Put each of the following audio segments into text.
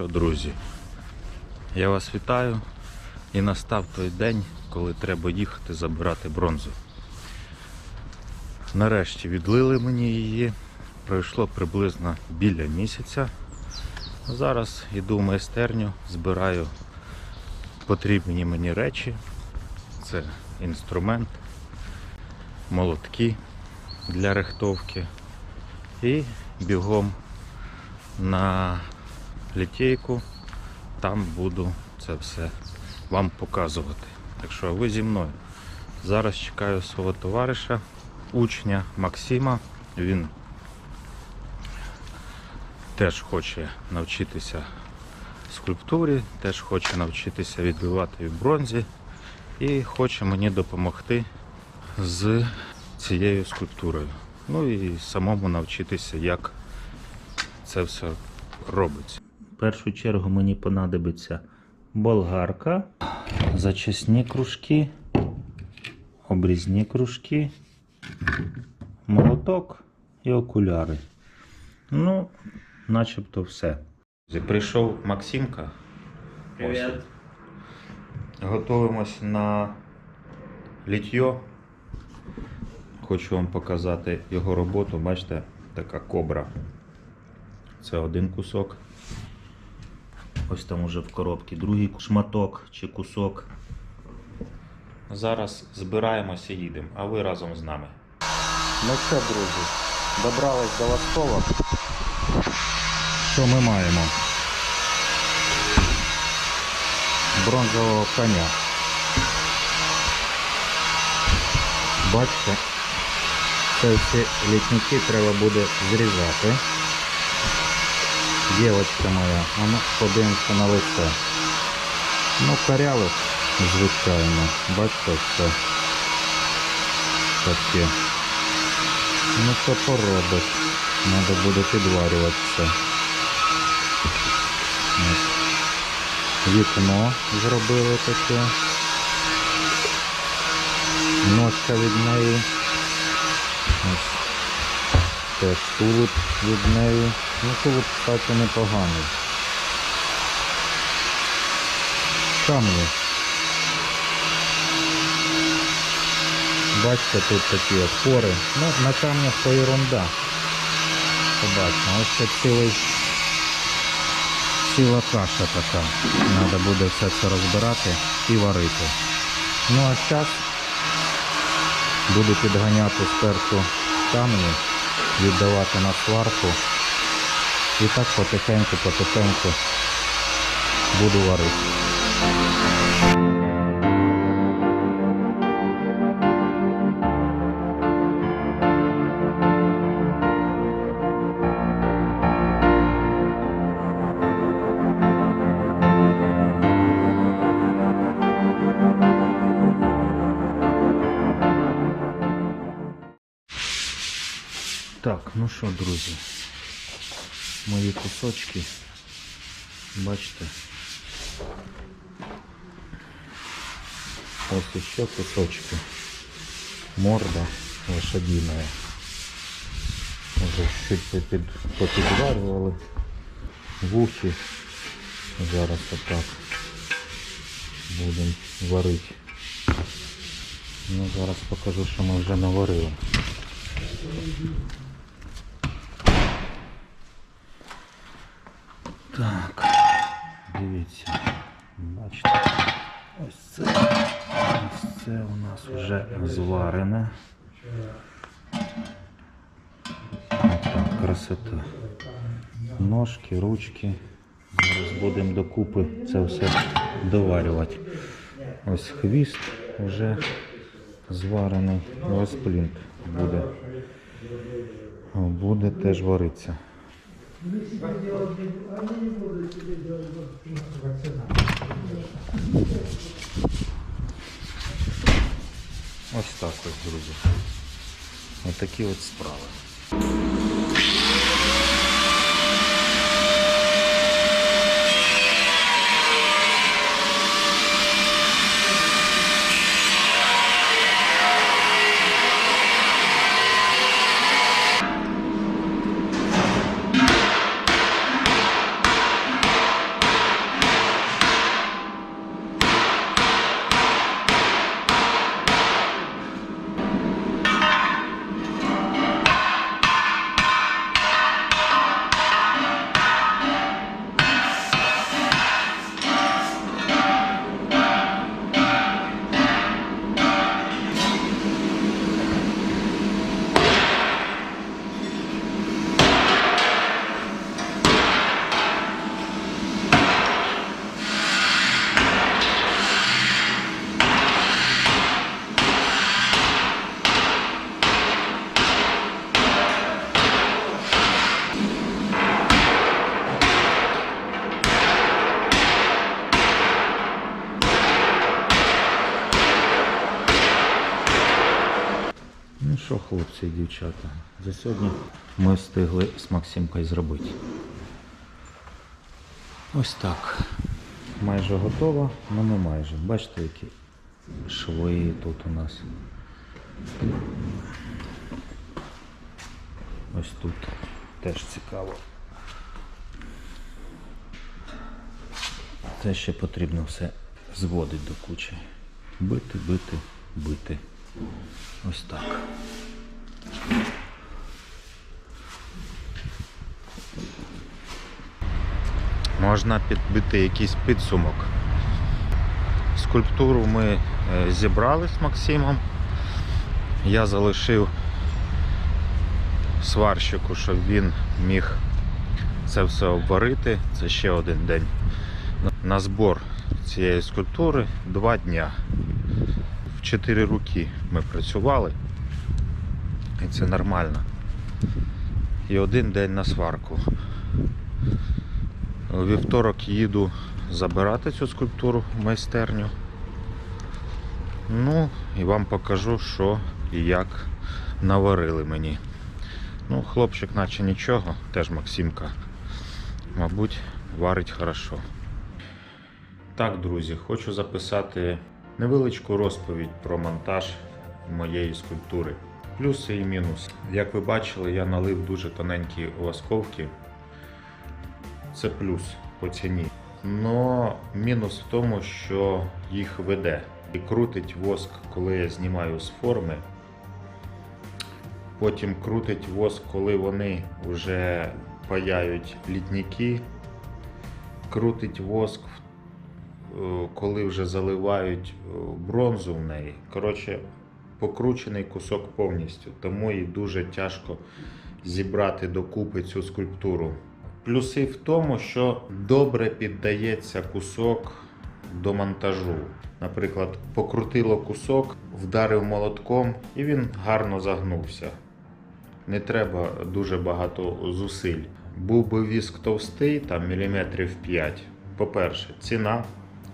що, друзі, я вас вітаю і настав той день, коли треба їхати забирати бронзу. Нарешті відлили мені її. Пройшло приблизно біля місяця. Зараз йду в майстерню, збираю потрібні мені речі. Це інструмент, молотки для рихтовки і бігом на літейку. Там буду це все вам показувати. Так що ви зі мною. Зараз чекаю свого товариша, учня Максима. Він теж хоче навчитися скульптурі, теж хоче навчитися відбивати в бронзі і хоче мені допомогти з цією скульптурою. Ну і самому навчитися, як це все робиться. Першу чергу мені понадобиться болгарка, зачисні кружки, обрізні кружки, молоток і окуляри. Ну, начебто все. Прийшов Максимка. Привіт. Ось. Готуємось на літьо. Хочу вам показати його роботу. Бачите, така кобра. Це один кусок. Ось там уже в коробці другий шматок чи кусок. Зараз збираємося і їдемо, а ви разом з нами. Ну що, друзі, добрались до Ластова. Що ми маємо? Бронзового коня. Бачите, це всі літники треба буде зрізати. Дівочка моя, вона подивимося на лице. Ну, корявих, звичайно. Бачите, все таке. Ну що поробиш? Треба буде підварювати все. Ось. Вікно зробили таке. Ножка від неї. Ось. Теж тулуб від неї. Ну тулуб, кстати, непоганий. Камні. Бачите, тут такі опори. Ну, на камнях то ерунда. Побачимо. Ось це цілий ціла каша така. Треба буде все це розбирати і варити. Ну а зараз буду підганяти спершу камні, віддавати на сварку. І так потихеньку-потихеньку буду варити. Так, ну що, друзі, мої кусочки, бачите. Ось ще кусочки. Морда лошадиная. Уже чуть попід, попідварювали. Вухи. Зараз отак будемо варити. Ну, зараз покажу, що ми вже наварили. Так, дивіться, бачите, ось це, ось це у нас вже зварене. Отак, красота. Ножки, ручки. Зараз будемо докупи це все доварювати. Ось хвіст вже зварений. Ось плінт буде. Буде теж варитися. Ось так ось, друзі. Ось такі от справи. Хлопці і дівчата, за сьогодні ми встигли з Максимкою зробити. Ось так. Майже готово, але не майже. Бачите, які шви тут у нас. Ось тут теж цікаво. Це ще потрібно все зводити до кучі. Бити, бити, бити. Ось так. Можна підбити якийсь підсумок. Скульптуру ми е, зібрали з Максимом. Я залишив сварщику, щоб він міг це все обварити. Це ще один день. На збор цієї скульптури два дня. В чотири роки ми працювали. І це нормально. І один день на сварку. У вівторок їду забирати цю скульптуру в майстерню. Ну, і вам покажу, що і як наварили мені. Ну, хлопчик, наче нічого, теж Максимка. Мабуть, варить хорошо. Так, друзі, хочу записати невеличку розповідь про монтаж моєї скульптури. Плюси і мінуси. Як ви бачили, я налив дуже тоненькі восковки. Це плюс по ціні. Но мінус в тому, що їх веде. І крутить воск, коли я знімаю з форми. Потім крутить воск, коли вони вже паяють літніки. Крутить воск, е, коли вже заливають е, бронзу в неї. Коротше, покручений кусок повністю. Тому і дуже тяжко зібрати докупи цю скульптуру. Плюси в тому, що добре піддається кусок до монтажу. Наприклад, покрутило кусок, вдарив молотком і він гарно загнувся. Не треба дуже багато зусиль. Був би віск товстий, там міліметрів 5. По-перше, ціна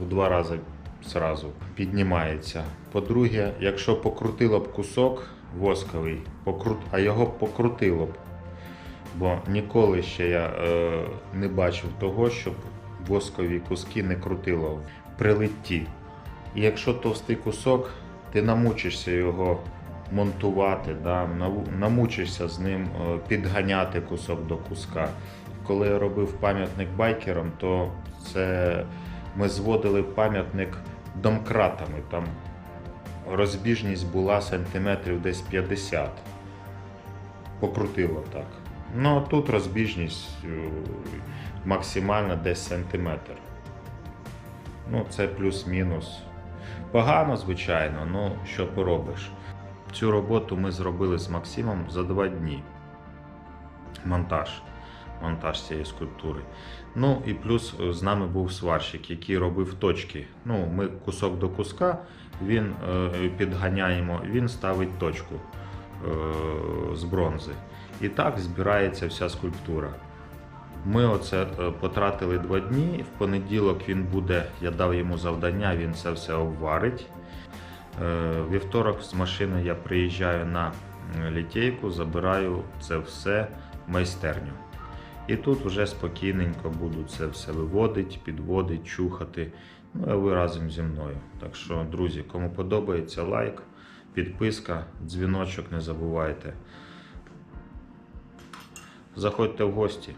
в два рази зразу піднімається. По-друге, якщо покрутило б кусок восковий, покрут... а його покрутило б. Бо ніколи ще я е, не бачив того, щоб воскові куски не крутило при литті. І якщо товстий кусок, ти намучишся його монтувати, да, намучишся з ним е, підганяти кусок до куска. Коли я робив пам'ятник байкерам, то це ми зводили пам'ятник домкратами. Там розбіжність була сантиметрів десь 50. Покрутило так. Ну а тут розбіжність е, максимальна десь сантиметр. Ну, це плюс-мінус. Погано, звичайно, ну що поробиш. Цю роботу ми зробили з Максимом за два дні. Монтаж. Монтаж цієї скульптури. Ну і плюс е, з нами був сварщик, який робив точки. Ну, ми кусок до куска, він е, підганяємо, він ставить точку е, з бронзи. І так збирається вся скульптура. Ми оце потратили два дні. В понеділок він буде, я дав йому завдання, він це все обварить. Вівторок з машини я приїжджаю на літейку, забираю це все в майстерню. І тут вже спокійненько буду це все виводити, підводити, чухати. Ну, а ви разом зі мною. Так що, друзі, кому подобається, лайк, підписка, дзвіночок не забувайте. Заходьте в гості.